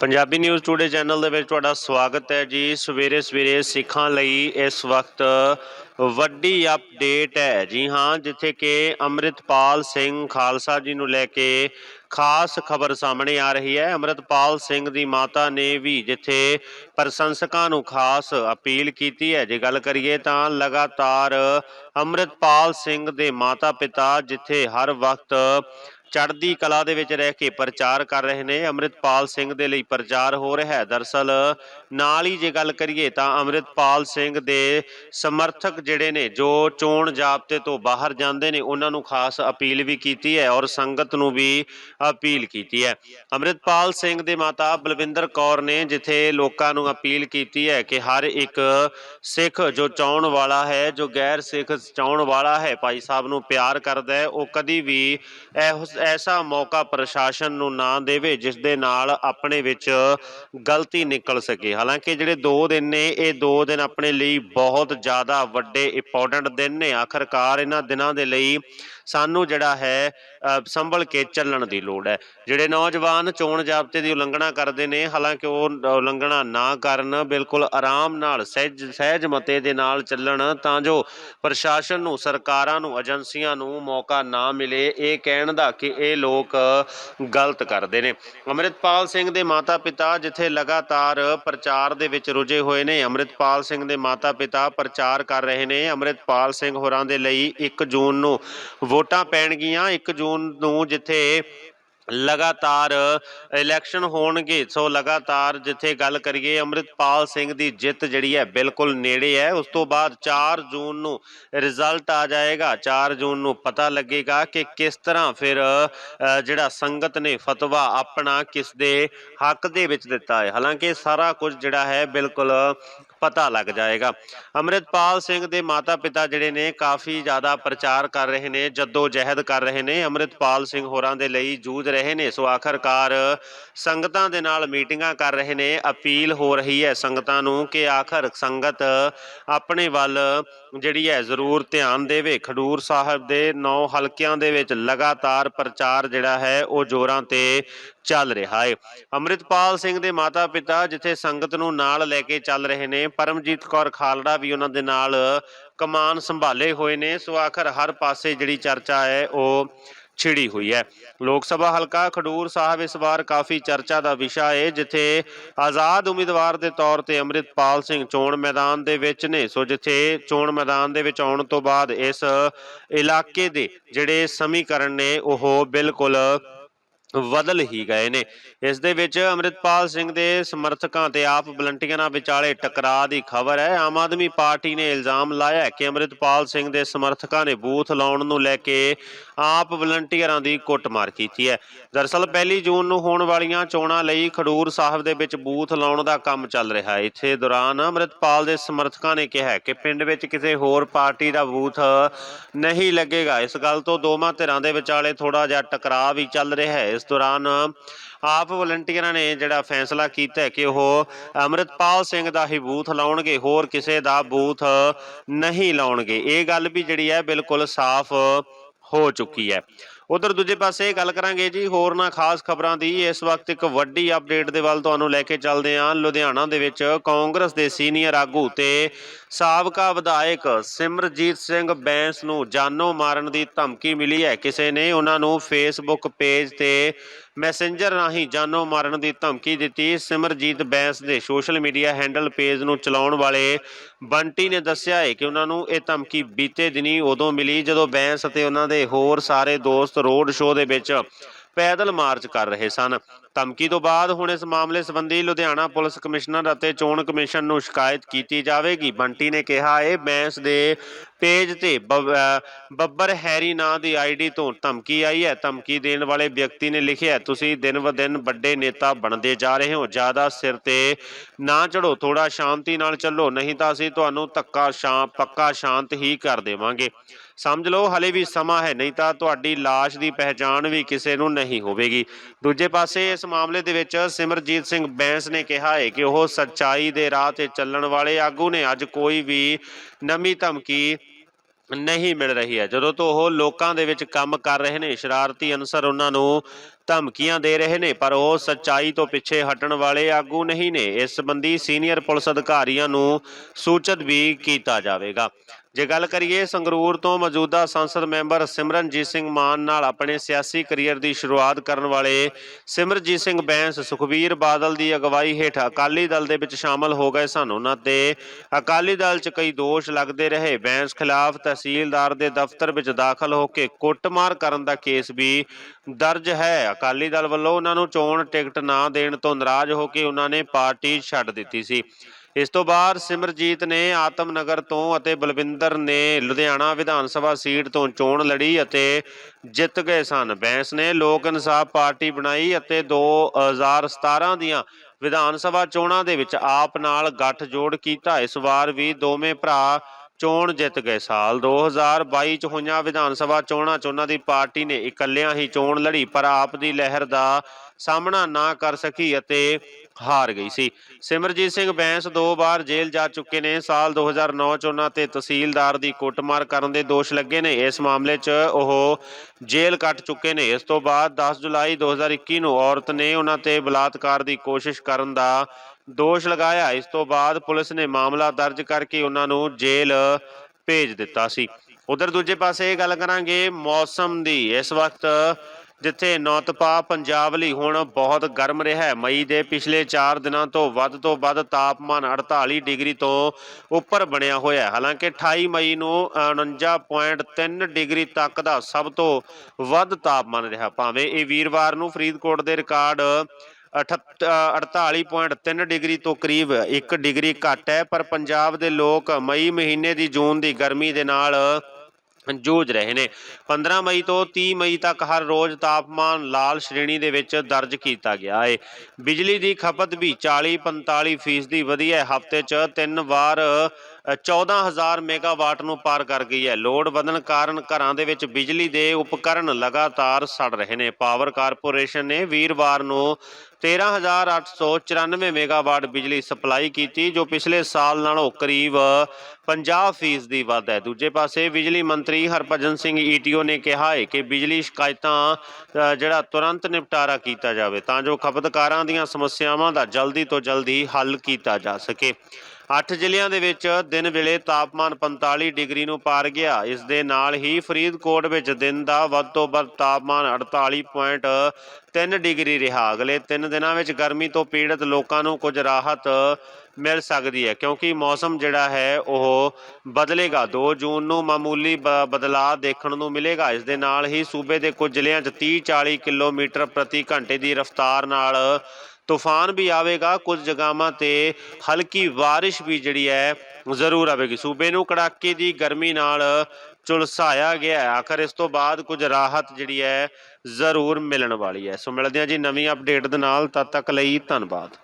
Punjabi news today channel ਦੇ ਵਿੱਚ ਤੁਹਾਡਾ ਸਵਾਗਤ ਹੈ ਜੀ। ਸਵੇਰੇ ਸਵੇਰੇ ਸਿੱਖਾਂ ਲਈ ਇਸ ਵਕਤ ਵੱਡੀ ਅਪਡੇਟ ਹੈ। ਜੀ ਹਾਂ, ਜਿੱਥੇ ਕਿ ਅੰਮ੍ਰਿਤਪਾਲ ਸਿੰਘ ਖਾਲਸਾ ਜੀ ਨੂੰ ਲੈ ਕੇ ਖਾਸ ਖਬਰ ਸਾਹਮਣੇ ਆ ਰਹੀ ਹੈ। ਅੰਮ੍ਰਿਤਪਾਲ ਸਿੰਘ ਦੀ ਮਾਤਾ ਨੇ ਵੀ ਜਿੱਥੇ ਪ੍ਰਸ਼ੰਸਕਾਂ ਨੂੰ ਖਾਸ ਅਪੀਲ ਕੀਤੀ ਹੈ। ਜੇ ਗੱਲ ਕਰੀਏ ਤਾਂ ਲਗਾਤਾਰ ਅੰਮ੍ਰਿਤਪਾਲ ਸਿੰਘ ਦੇ ਮਾਤਾ ਪਿਤਾ ਜਿੱਥੇ ਹਰ ਵਕਤ ਚੜ੍ਹਦੀ ਕਲਾ ਦੇ ਵਿੱਚ ਰਹਿ ਕੇ ਪ੍ਰਚਾਰ ਕਰ ਰਹੇ ਨੇ। ਅੰਮ੍ਰਿਤਪਾਲ ਸਿੰਘ ਦੇ ਲਈ ਪ੍ਰਚਾਰ ਹੋ ਰਿਹਾ ਹੈ। ਦਰਸਲ ਨਾਲ ਹੀ ਜੇ ਗੱਲ ਕਰੀਏ ਤਾਂ ਅੰਮ੍ਰਿਤਪਾਲ ਸਿੰਘ ਦੇ ਸਮਰਥਕ ਜਿਹੜੇ ਨੇ, ਜੋ ਚੋਣ ਜਾਬਤੇ ਤੋਂ ਬਾਹਰ ਜਾਂਦੇ ਨੇ, ਉਹਨਾਂ ਨੂੰ ਖਾਸ ਅਪੀਲ ਵੀ ਕੀਤੀ ਹੈ ਔਰ ਸੰਗਤ ਨੂੰ ਵੀ ਅਪੀਲ ਕੀਤੀ ਹੈ। ਅੰਮ੍ਰਿਤਪਾਲ ਸਿੰਘ ਦੇ ਮਾਤਾ ਬਲਵਿੰਦਰ ਕੌਰ ਨੇ ਜਿੱਥੇ ਲੋਕਾਂ ਨੂੰ ਅਪੀਲ ਕੀਤੀ ਹੈ ਕਿ ਹਰ ਇੱਕ ਸਿੱਖ ਜੋ ਚਾਹਣ ਵਾਲਾ ਹੈ, ਜੋ ਗੈਰ ਸਿੱਖ ਚਾਹਣ ਵਾਲਾ ਹੈ, ਭਾਈ ਸਾਹਿਬ ਨੂੰ ਪਿਆਰ ਕਰਦਾ ਹੈ, ਉਹ ਕਦੀ ਵੀ ਇਹੋ ਐਸਾ ਮੌਕਾ ਪ੍ਰਸ਼ਾਸਨ ਨੂੰ ਨਾ ਦੇਵੇ ਜਿਸ ਦੇ ਨਾਲ ਆਪਣੇ ਵਿੱਚ ਗਲਤੀ ਨਿਕਲ ਸਕੇ। ਹਾਲਾਂਕਿ ਜਿਹੜੇ 2 ਦਿਨ ਨੇ, ਇਹ 2 ਦਿਨ ਆਪਣੇ ਲਈ ਬਹੁਤ ਜ਼ਿਆਦਾ ਵੱਡੇ ਇੰਪੋਰਟੈਂਟ ਦਿਨ ਨੇ। ਆਖਰਕਾਰ ਇਹਨਾਂ ਦਿਨਾਂ ਦੇ ਲਈ ਸਾਨੂੰ ਜਿਹੜਾ ਹੈ ਸੰਭਲ ਕੇ ਚੱਲਣ ਦੀ ਲੋੜ ਹੈ। ਜਿਹੜੇ ਨੌਜਵਾਨ ਚੋਣ ਜ਼ਾਬਤੇ ਦੀ ਉਲੰਘਣਾ ਕਰਦੇ ਨੇ, ਹਾਲਾਂਕਿ ਉਹ ਉਲੰਘਣਾ ਨਾ ਕਰਨ, ਬਿਲਕੁਲ ਆਰਾਮ ਨਾਲ ਸਹਿਜ ਸਹਿਜ ਮਤੇ ਦੇ ਨਾਲ ਚੱਲਣ, ਤਾਂ ਜੋ ਪ੍ਰਸ਼ਾਸਨ ਨੂੰ, ਸਰਕਾਰਾਂ ਨੂੰ, ਏਜੰਸੀਆਂ ਨੂੰ ਮੌਕਾ ਨਾ ਮਿਲੇ, ਇਹ ਕਹਿਣ ਦਾ ਕਿ ਇਹ ਲੋਕ ਗਲਤ ਕਰਦੇ ਨੇ। ਅੰਮ੍ਰਿਤਪਾਲ ਸਿੰਘ ਦੇ ਮਾਤਾ ਪਿਤਾ ਜਿੱਥੇ ਲਗਾਤਾਰ ਪ੍ਰਚਾਰ ਦੇ ਵਿੱਚ ਰੁੱਝੇ ਹੋਏ ਨੇ, ਅੰਮ੍ਰਿਤਪਾਲ ਸਿੰਘ ਦੇ ਮਾਤਾ ਪਿਤਾ ਪ੍ਰਚਾਰ ਕਰ ਰਹੇ ਨੇ। ਅੰਮ੍ਰਿਤਪਾਲ ਸਿੰਘ ਹੋਰਾਂ ਦੇ ਲਈ 1 ਜੂਨ ਨੂੰ ਵੋਟਾਂ ਪੈਣਗੀਆਂ 1 ਜੂਨ ਨੂੰ ਜਿੱਥੇ ਲਗਾਤਾਰ ਇਲੈਕਸ਼ਨ ਹੋਣਗੇ, ਸੋ ਲਗਾਤਾਰ ਜਿੱਥੇ ਗੱਲ ਕਰੀਏ ਅੰਮ੍ਰਿਤਪਾਲ ਸਿੰਘ ਦੀ ਜਿੱਤ ਜਿਹੜੀ ਹੈ ਬਿਲਕੁਲ ਨੇੜੇ ਹੈ। ਉਸ ਤੋਂ ਬਾਅਦ 4 ਜੂਨ ਨੂੰ ਰਿਜ਼ਲਟ ਆ ਜਾਏਗਾ। 4 ਜੂਨ ਨੂੰ ਪਤਾ ਲੱਗੇਗਾ ਕਿ ਕਿਸ ਤਰ੍ਹਾਂ ਫਿਰ ਜਿਹੜਾ ਸੰਗਤ ਨੇ ਫਤਵਾ ਆਪਣਾ ਕਿਸ ਦੇ ਹੱਕ ਦੇ ਵਿੱਚ ਦਿੱਤਾ ਹੈ। ਹਾਲਾਂਕਿ ਸਾਰਾ ਕੁਝ ਜਿਹੜਾ ਹੈ ਬਿਲਕੁਲ ਪਤਾ ਲੱਗ ਜਾਏਗਾ। ਅੰਮ੍ਰਿਤਪਾਲ ਸਿੰਘ ਦੇ ਮਾਤਾ ਪਿਤਾ ਜਿਹੜੇ ਨੇ, ਕਾਫੀ ਜ਼ਿਆਦਾ ਪ੍ਰਚਾਰ ਕਰ ਰਹੇ ਨੇ ਜੱਦੋ ਜਹਿਦ ਕਰ ਰਹੇ ਨੇ। ਅੰਮ੍ਰਿਤਪਾਲ ਸਿੰਘ ਹੋਰਾਂ ਦੇ ਲਈ ਜੂਝ ਰਹੇ ਨੇ। ਸੋ ਆਖਰਕਾਰ ਸੰਗਤਾਂ ਦੇ ਨਾਲ ਮੀਟਿੰਗਾਂ ਕਰ ਰਹੇ ਨੇ। ਅਪੀਲ ਹੋ ਰਹੀ ਹੈ ਸੰਗਤਾਂ ਨੂੰ ਕਿ ਆਖਰ ਸੰਗਤ ਆਪਣੇ ਵੱਲ ਜਿਹੜੀ ਹੈ ਜ਼ਰੂਰ ਧਿਆਨ ਦੇਵੇ। ਖਡੂਰ ਸਾਹਿਬ ਦੇ ਨੌ ਹਲਕਿਆਂ ਦੇ ਵਿੱਚ ਲਗਾਤਾਰ ਪ੍ਰਚਾਰ ਜਿਹੜਾ ਹੈ, ਉਹ ਜ਼ੋਰਾਂ ਤੇ ਚੱਲ ਰਿਹਾ ਹੈ। ਅੰਮ੍ਰਿਤਪਾਲ ਸਿੰਘ ਦੇ ਮਾਤਾ ਪਿਤਾ ਜਿੱਥੇ ਸੰਗਤ ਨੂੰ ਨਾਲ ਲੈ ਕੇ ਚੱਲ ਰਹੇ ਨੇ ਪਰਮਜੀਤ ਕੌਰ ਖਾਲੜਾ ਵੀ ਉਹਨਾਂ ਦੇ ਨਾਲ ਕਮਾਨ ਸੰਭਾਲੇ ਹੋਏ ਨੇ। ਸੋ ਆਖਰ ਹਰ ਪਾਸੇ ਜਿਹੜੀ ਚਰਚਾ ਹੈ, ਉਹ ਛਿੜੀ ਹੋਈ ਹੈ। ਲੋਕ ਸਭਾ ਹਲਕਾ ਖਡੂਰ ਸਾਹਿਬ ਇਸ ਵਾਰ ਕਾਫੀ ਚਰਚਾ ਦਾ ਵਿਸ਼ਾ ਹੈ ਜਿੱਥੇ ਆਜ਼ਾਦ ਉਮੀਦਵਾਰ ਦੇ ਤੌਰ ਤੇ ਅੰਮ੍ਰਿਤਪਾਲ ਸਿੰਘ ਚੋਣ ਮੈਦਾਨ ਦੇ ਵਿੱਚ ਨੇ। ਸੋ ਜਿੱਥੇ ਚੋਣ ਮੈਦਾਨ ਦੇ ਵਿੱਚ ਆਉਣ ਤੋਂ ਬਾਅਦ ਇਸ ਇਲਾਕੇ ਦੇ ਜਿਹੜੇ ਸਮੀਕਰਨ ਨੇ, ਉਹ ਬਿਲਕੁਲ ਬਦਲ ਹੀ ਗਏ ਨੇ। ਇਸ ਦੇ ਵਿੱਚ ਅੰਮ੍ਰਿਤਪਾਲ ਸਿੰਘ ਦੇ ਸਮਰਥਕਾਂ ਤੇ ਆਪ ਵਲੰਟੀਅਰਾਂ ਵਿਚਾਲੇ ਟਕਰਾਅ ਦੀ ਖਬਰ ਹੈ। ਆਮ ਆਦਮੀ ਪਾਰਟੀ ਨੇ ਇਲਜ਼ਾਮ ਲਾਇਆ ਹੈ ਕਿ ਅੰਮ੍ਰਿਤਪਾਲ ਸਿੰਘ ਦੇ ਸਮਰਥਕਾਂ ਨੇ ਬੂਥ ਲਾਉਣ ਨੂੰ ਲੈ ਕੇ ਆਪ ਵਲੰਟੀਅਰਾਂ ਦੀ ਕੁੱਟਮਾਰ ਕੀਤੀ ਹੈ। ਦਰਅਸਲ ਪਹਿਲੀ ਜੂਨ ਨੂੰ ਹੋਣ ਵਾਲੀਆਂ ਚੋਣਾਂ ਲਈ ਖਡੂਰ ਸਾਹਿਬ ਦੇ ਵਿੱਚ ਬੂਥ ਲਾਉਣ ਦਾ ਕੰਮ ਚੱਲ ਰਿਹਾ ਹੈ। ਇੱਥੇ ਦੌਰਾਨ ਅੰਮ੍ਰਿਤਪਾਲ ਦੇ ਸਮਰਥਕਾਂ ਨੇ ਕਿਹਾ ਕਿ ਪਿੰਡ ਵਿੱਚ ਕਿਸੇ ਹੋਰ ਪਾਰਟੀ ਦਾ ਬੂਥ ਨਹੀਂ ਲੱਗੇਗਾ। ਇਸ ਗੱਲ ਤੋਂ ਦੋਵਾਂ ਧਿਰਾਂ ਦੇ ਵਿਚਾਲੇ ਥੋੜਾ ਜਿਹਾ ਟਕਰਾਅ ਵੀ ਚੱਲ ਰਿਹਾ ਹੈ। ਇਸ ਦੌਰਾਨ ਆਪ ਵਲੰਟੀਅਰਾਂ ਨੇ ਜਿਹੜਾ ਫੈਸਲਾ ਕੀਤਾ ਹੈ ਕਿ ਉਹ ਅੰਮ੍ਰਿਤਪਾਲ ਸਿੰਘ ਦਾ ਹੀ ਬੂਥ ਲਾਉਣਗੇ, ਹੋਰ ਕਿਸੇ ਦਾ ਬੂਥ ਨਹੀਂ ਲਾਉਣਗੇ। ਇਹ ਗੱਲ ਵੀ ਜਿਹੜੀ ਹੈ ਬਿਲਕੁਲ ਸਾਫ਼ ਹੋ ਚੁੱਕੀ ਹੈ। ਉਧਰ ਦੂਜੇ ਪਾਸੇ ਗੱਲ ਕਰਾਂਗੇ ਜੀ, ਹੋਰ ਨਾ ਖਾਸ ਖਬਰਾਂ ਦੀ। ਇਸ ਵਕਤ ਇੱਕ ਵੱਡੀ ਅਪਡੇਟ ਦੇ ਵੱਲ ਤੁਹਾਨੂੰ ਲੈ ਕੇ ਚੱਲਦੇ ਹਾਂ। ਲੁਧਿਆਣਾ ਦੇ ਵਿੱਚ ਕਾਂਗਰਸ ਦੇ ਸੀਨੀਅਰ ਆਗੂ ਤੇ ਸਾਬਕਾ ਵਿਧਾਇਕ ਸਿਮਰਜੀਤ ਸਿੰਘ ਬੈਂਸ ਨੂੰ ਜਾਨੋਂ ਮਾਰਨ ਦੀ ਧਮਕੀ ਮਿਲੀ ਹੈ। ਕਿਸੇ ਨੇ ਉਹਨਾਂ ਨੂੰ ਫੇਸਬੁੱਕ ਪੇਜ ਤੇ ਮੈਸੇਂਜਰ ਰਾਹੀਂ ਜਾਨੋਂ ਮਾਰਨ ਦੀ ਧਮਕੀ ਦਿੱਤੀ। ਸਿਮਰਜੀਤ ਬੈਂਸ ਦੇ ਸੋਸ਼ਲ ਮੀਡੀਆ ਹੈਂਡਲ ਪੇਜ ਨੂੰ ਚਲਾਉਣ ਵਾਲੇ ਬੰਟੀ ਨੇ ਦੱਸਿਆ ਹੈ ਕਿ ਉਹਨਾਂ ਨੂੰ ਇਹ ਧਮਕੀ ਬੀਤੇ ਦਿਨੀ ਉਦੋਂ ਮਿਲੀ ਜਦੋਂ ਬੈਂਸ ਅਤੇ ਉਹਨਾਂ ਦੇ ਹੋਰ ਸਾਰੇ ਦੋਸਤ ਰੋਡ ਸ਼ੋਅ ਦੇ ਵਿੱਚ ਪੈਦਲ ਮਾਰਚ ਕਰ ਰਹੇ ਸਨ। ਧਮਕੀ ਤੋਂ ਬਾਅਦ ਹੁਣ ਇਸ ਮਾਮਲੇ ਸੰਬੰਧੀ ਲੁਧਿਆਣਾ ਪੁਲਿਸ ਕਮਿਸ਼ਨਰ ਅਤੇ ਚੋਣ ਕਮਿਸ਼ਨ ਨੂੰ ਸ਼ਿਕਾਇਤ ਕੀਤੀ ਜਾਵੇਗੀ। ਬੰਟੀ ਨੇ ਕਿਹਾ, ਇਹ ਬੈਂਸ ਦੇ ਪੇਜ ਤੇ ਬੱਬਰ ਹੈਰੀ ਨਾਂ ਦੀ ਆਈਡੀ ਤੋਂ ਧਮਕੀ ਆਈ ਹੈ। ਧਮਕੀ ਦੇਣ ਵਾਲੇ ਵਿਅਕਤੀ ਨੇ ਲਿਖਿਆ, ਤੁਸੀਂ ਦਿਨ ਬ ਦਿਨ ਵੱਡੇ ਨੇਤਾ ਬਣਦੇ ਜਾ ਰਹੇ ਹੋ। ਜ਼ਿਆਦਾ ਸਿਰ ਤੇ ਨਾ ਚੜੋ ਥੋੜਾ ਸ਼ਾਂਤੀ ਨਾਲ ਚੱਲੋ। ਨਹੀਂ ਤਾਂ ਅਸੀਂ ਤੁਹਾਨੂੰ ਧੱਕਾ ਸ਼ਾਂ, ਪੱਕਾ ਸ਼ਾਂਤ ਹੀ ਕਰ ਦੇਵਾਂਗੇ। ਸਮਝ ਲਓ, ਹਲੇ ਵੀ ਸਮਾਂ ਹੈ ਨਹੀਂ ਤਾਂ ਤੁਹਾਡੀ ਲਾਸ਼ ਦੀ ਪਹਿਚਾਣ ਵੀ ਕਿਸੇ ਨੂੰ ਨਹੀਂ ਹੋਵੇਗੀ। ਦੂਜੇ ਪਾਸੇ ਇਸ ਮਾਮਲੇ ਦੇ ਵਿੱਚ ਸਿਮਰਜੀਤ ਸਿੰਘ ਬੈਂਸ ਨੇ ਕਿਹਾ ਹੈ ਕਿ ਉਹ ਸੱਚਾਈ ਦੇ ਰਾਹ ਤੇ ਚੱਲਣ ਵਾਲੇ ਆਗੂ ਨੇ। ਅੱਜ ਕੋਈ ਵੀ ਨਵੀਂ ਧਮਕੀ ਨਹੀਂ ਮਿਲ ਰਹੀ ਹੈ। ਜਦੋਂ ਤੋਂ ਉਹ ਲੋਕਾਂ ਦੇ ਵਿੱਚ ਕੰਮ ਕਰ ਰਹੇ ਨੇ, ਸ਼ਰਾਰਤੀ ਅਨਸਰ ਉਹਨਾਂ ਨੂੰ ਧਮਕੀਆਂ ਦੇ ਰਹੇ ਨੇ, ਪਰ ਉਹ ਸੱਚਾਈ ਤੋਂ ਪਿੱਛੇ ਹਟਣ ਵਾਲੇ ਆਗੂ ਨਹੀਂ ਨੇ। ਇਸ ਸੰਬੰਧੀ ਸੀਨੀਅਰ ਪੁਲਿਸ ਅਧਿਕਾਰੀਆਂ ਨੂੰ ਸੂਚਿਤ ਵੀ ਕੀਤਾ ਜਾਵੇਗਾ। ਜੇ ਗੱਲ ਕਰੀਏ, ਸੰਗਰੂਰ ਤੋਂ ਮੌਜੂਦਾ ਸੰਸਦ ਮੈਂਬਰ ਸਿਮਰਨਜੀਤ ਸਿੰਘ ਮਾਨ ਨਾਲ ਆਪਣੇ ਸਿਆਸੀ ਕਰੀਅਰ ਦੀ ਸ਼ੁਰੂਆਤ ਕਰਨ ਵਾਲੇ ਸਿਮਰਜੀਤ ਸਿੰਘ ਬੈਂਸ, ਸੁਖਬੀਰ ਬਾਦਲ ਦੀ ਅਗਵਾਈ ਹੇਠ ਅਕਾਲੀ ਦਲ ਦੇ ਵਿੱਚ ਸ਼ਾਮਲ ਹੋ ਗਏ ਸਨ। ਉਹਨਾਂ ਤੇ ਅਕਾਲੀ ਦਲ 'ਚ ਕਈ ਦੋਸ਼ ਲੱਗਦੇ ਰਹੇ। ਬੈਂਸ ਖਿਲਾਫ ਤਹਿਸੀਲਦਾਰ ਦੇ ਦਫ਼ਤਰ ਵਿੱਚ ਦਾਖਲ ਹੋ ਕੇ ਕੁੱਟਮਾਰ ਕਰਨ ਦਾ ਕੇਸ ਵੀ ਦਰਜ ਹੈ। ਅਕਾਲੀ ਦਲ ਵੱਲੋਂ ਉਹਨਾਂ ਨੂੰ ਚੋਣ ਟਿਕਟ ਨਾ ਦੇਣ ਤੋਂ ਨਾਰਾਜ਼ ਹੋ ਕੇ ਉਹਨਾਂ ਨੇ ਪਾਰਟੀ ਛੱਡ ਦਿੱਤੀ ਸੀ। ਇਸ ਤੋਂ ਬਾਅਦ ਸਿਮਰਜੀਤ ਨੇ ਆਤਮਨਗਰ ਤੋਂ ਅਤੇ ਬਲਵਿੰਦਰ ਨੇ ਲੁਧਿਆਣਾ ਵਿਧਾਨ ਸਭਾ ਸੀਟ ਤੋਂ ਚੋਣ ਲੜੀ ਅਤੇ ਜਿੱਤ ਗਏ ਸਨ। ਬੈਂਸ ਨੇ ਲੋਕ ਇਨਸਾਫ ਪਾਰਟੀ ਬਣਾਈ ਅਤੇ 2017 ਦੀਆਂ ਵਿਧਾਨ ਸਭਾ ਚੋਣਾਂ ਦੇ ਵਿੱਚ ਆਪ ਨਾਲ ਗੱਠ ਜੋੜ ਕੀਤਾ। ਇਸ ਵਾਰ ਵੀ ਦੋਵੇਂ ਭਰਾ ਚੋਣ ਜਿੱਤ ਗਏ। ਸਾਲ 2022 ਚ ਹੋਈਆਂ ਵਿਧਾਨ ਸਭਾ ਚੋਣਾਂ ਚ ਉਹਨਾਂ ਦੀ ਪਾਰਟੀ ਨੇ ਇਕੱਲਿਆਂ ਹੀ ਚੋਣ ਲੜੀ, ਪਰ ਆਪ ਦੀ ਲਹਿਰ ਦਾ ਸਾਹਮਣਾ ਨਾ ਕਰ ਸਕੀ ਅਤੇ ਹਾਰ ਗਈ ਸੀ। ਸਿਮਰਜੀਤ ਸਿੰਘ ਬੈਂਸ ਦੋ ਵਾਰ ਜੇਲ੍ਹ ਜਾ ਚੁੱਕੇ ਨੇ। ਸਾਲ 2009 ਚ ਉਹਨਾਂ ਤੇ ਤਹਿਸੀਲਦਾਰ ਦੀ ਕੁੱਟਮਾਰ ਕਰਨ ਦੇ ਦੋਸ਼ ਲੱਗੇ ਨੇ। ਇਸ ਮਾਮਲੇ 'ਚ ਉਹ ਜੇਲ੍ਹ ਕੱਟ ਚੁੱਕੇ ਨੇ। ਇਸ ਤੋਂ ਬਾਅਦ 10 ਜੁਲਾਈ 2021 ਨੂੰ ਔਰਤ ਨੇ ਉਹਨਾਂ ਤੇ ਬਲਾਤਕਾਰ ਦੀ ਕੋਸ਼ਿਸ਼ ਕਰਨ ਦਾ ਦੋਸ਼ ਲਗਾਇਆ। ਇਸ ਤੋਂ ਬਾਅਦ ਪੁਲਿਸ ਨੇ ਮਾਮਲਾ ਦਰਜ ਕਰਕੇ ਉਹਨਾਂ ਨੂੰ ਜੇਲ੍ਹ ਭੇਜ ਦਿੱਤਾ ਸੀ। ਉਧਰ ਦੂਜੇ ਪਾਸੇ ਇਹ ਗੱਲ ਕਰਾਂਗੇ ਮੌਸਮ ਦੀ। ਇਸ ਵਕਤ ਜਿੱਥੇ ਨੌਤਪਾ ਪੰਜਾਬ ਲਈ ਹੁਣ ਬਹੁਤ ਗਰਮ ਰਿਹਾ ਹੈ, ਮਈ ਦੇ ਪਿਛਲੇ 4 ਦਿਨਾਂ ਤੋਂ ਵੱਧ ਤੋਂ ਵੱਧ ਤਾਪਮਾਨ 48 ਡਿਗਰੀ ਤੋਂ ਉੱਪਰ ਬਣਿਆ ਹੋਇਆ ਹੈ। ਹਾਲਾਂਕਿ 28 ਮਈ ਨੂੰ 49.3 ਡਿਗਰੀ ਤੱਕ ਦਾ ਸਭ ਤੋਂ ਵੱਧ ਤਾਪਮਾਨ ਰਿਹਾ। ਭਾਵੇਂ ਇਹ ਵੀਰਵਾਰ ਨੂੰ ਫਰੀਦਕੋਟ ਦੇ ਰਿਕਾਰਡ 48.3 ਡਿਗਰੀ ਤੋਂ ਕਰੀਬ 1 ਡਿਗਰੀ ਘੱਟ ਹੈ, ਪਰ ਪੰਜਾਬ ਦੇ ਲੋਕ ਮਈ ਮਹੀਨੇ ਦੀ ਜੂਨ ਦੀ ਗਰਮੀ ਦੇ ਨਾਲ ਜੂਝ ਰਹੇ ਨੇ। 15 ਮਈ ਤੋਂ 30 ਮਈ ਤੱਕ ਹਰ ਰੋਜ਼ ਤਾਪਮਾਨ ਲਾਲ ਸ਼੍ਰੇਣੀ ਦੇ ਵਿੱਚ ਦਰਜ ਕੀਤਾ ਗਿਆ ਹੈ ਬਿਜਲੀ ਦੀ ਖਪਤ ਵੀ 40-45 ਫੀਸਦੀ ਵਧੀ ਹੈ। ਹਫ਼ਤੇ 'ਚ ਤਿੰਨ ਵਾਰ 14000 ਮੈਗਾਵਾਟ ਨੂੰ ਪਾਰ ਕਰ ਗਈ ਹੈ। ਲੋਡ ਵਧਣ ਕਾਰਨ ਘਰਾਂ ਦੇ ਵਿੱਚ ਬਿਜਲੀ ਦੇ ਉਪਕਰਨ ਲਗਾਤਾਰ ਸੜ ਰਹੇ ਨੇ। ਪਾਵਰ ਕਾਰਪੋਰੇਸ਼ਨ ਨੇ ਵੀਰਵਾਰ ਨੂੰ 13894 ਮੈਗਾਵਾਟ ਬਿਜਲੀ ਸਪਲਾਈ ਕੀਤੀ, ਜੋ ਪਿਛਲੇ ਸਾਲ ਨਾਲੋਂ ਕਰੀਬ 50 ਫੀਸਦੀ ਵੱਧ ਹੈ। ਦੂਜੇ ਪਾਸੇ ਬਿਜਲੀ ਮੰਤਰੀ ਹਰਭਜਨ ਸਿੰਘ ਈਟੀਓ ਨੇ ਕਿਹਾ ਹੈ ਕਿ ਬਿਜਲੀ ਸ਼ਿਕਾਇਤਾਂ ਜਿਹੜਾ ਤੁਰੰਤ ਨਿਪਟਾਰਾ ਕੀਤਾ ਜਾਵੇ, ਤਾਂ ਜੋ ਖਪਤਕਾਰਾਂ ਦੀਆਂ ਸਮੱਸਿਆਵਾਂ ਦਾ ਜਲਦੀ ਤੋਂ ਜਲਦੀ ਹੱਲ ਕੀਤਾ ਜਾ ਸਕੇ। 8 ਜ਼ਿਲ੍ਹਿਆਂ ਦੇ ਵਿੱਚ ਦਿਨ ਵੇਲੇ ਤਾਪਮਾਨ 45 ਡਿਗਰੀ ਨੂੰ ਪਾਰ ਗਿਆ। ਇਸ ਦੇ ਨਾਲ ਹੀ ਫਰੀਦਕੋਟ ਵਿੱਚ ਦਿਨ ਦਾ ਵੱਧ ਤੋਂ ਵੱਧ ਤਾਪਮਾਨ 48.3 ਡਿਗਰੀ ਰਿਹਾ। ਅਗਲੇ 3 ਦਿਨਾਂ ਵਿੱਚ ਗਰਮੀ ਤੋਂ ਪੀੜਤ ਲੋਕਾਂ ਨੂੰ ਕੁਝ ਰਾਹਤ ਮਿਲ ਸਕਦੀ ਹੈ, ਕਿਉਂਕਿ ਮੌਸਮ ਜਿਹੜਾ ਹੈ ਉਹ ਬਦਲੇਗਾ। 2 ਜੂਨ ਨੂੰ ਮਾਮੂਲੀ ਬ- ਬਦਲਾਅ ਦੇਖਣ ਨੂੰ ਮਿਲੇਗਾ। ਇਸ ਦੇ ਨਾਲ ਹੀ ਸੂਬੇ ਦੇ ਕੁਝ ਜ਼ਿਲ੍ਹਿਆਂ 'ਚ 30-40 ਕਿਲੋਮੀਟਰ ਪ੍ਰਤੀ ਘੰਟੇ ਦੀ ਰਫ਼ਤਾਰ ਨਾਲ ਤੂਫਾਨ ਵੀ ਆਵੇਗਾ, ਕੁਝ ਜਗ੍ਹਾਵਾਂ ਤੇ ਹਲਕੀ ਬਾਰਿਸ਼ ਵੀ ਜਿਹੜੀ ਹੈ ਜ਼ਰੂਰ ਆਵੇਗੀ। ਸੂਬੇ ਨੂੰ ਕੜਾਕੇ ਦੀ ਗਰਮੀ ਨਾਲ ਝੁਲਸਾਇਆ ਗਿਆ ਆਖਰ ਇਸ ਤੋਂ ਬਾਅਦ ਕੁਝ ਰਾਹਤ ਜਿਹੜੀ ਹੈ ਜ਼ਰੂਰ ਮਿਲਣ ਵਾਲੀ ਹੈ। ਸੋ ਮਿਲਦੇ ਹਾਂ ਜੀ ਨਵੀਂ ਅਪਡੇਟ ਦੇ ਨਾਲ, ਤਦ ਤੱਕ ਲਈ ਧੰਨਵਾਦ।